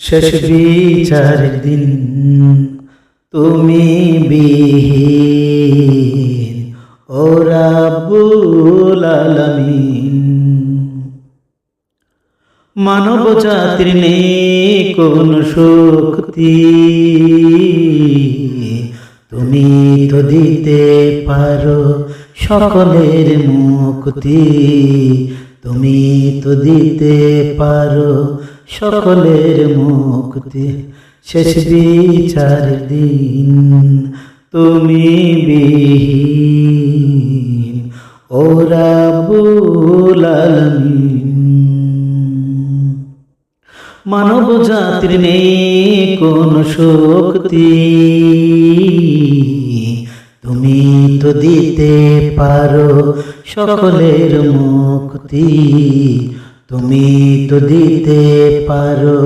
শেষ বিচার দিন। তুমি বিহীন, ও মানব জাতির কোন শক্তি তুমি তো দিতে পারো সকলের মুক্তি, তুমি তো দিতে পারো সকলের মুক্তি, শেষ বিচার দিন। তুমি বিহীন, ও রাব্বুল আলামিন। মানব জাতির নেই কোন শক্তি তুমি তো দিতে পারো সকলের মুক্তি। তুমি তো দিতে পারো।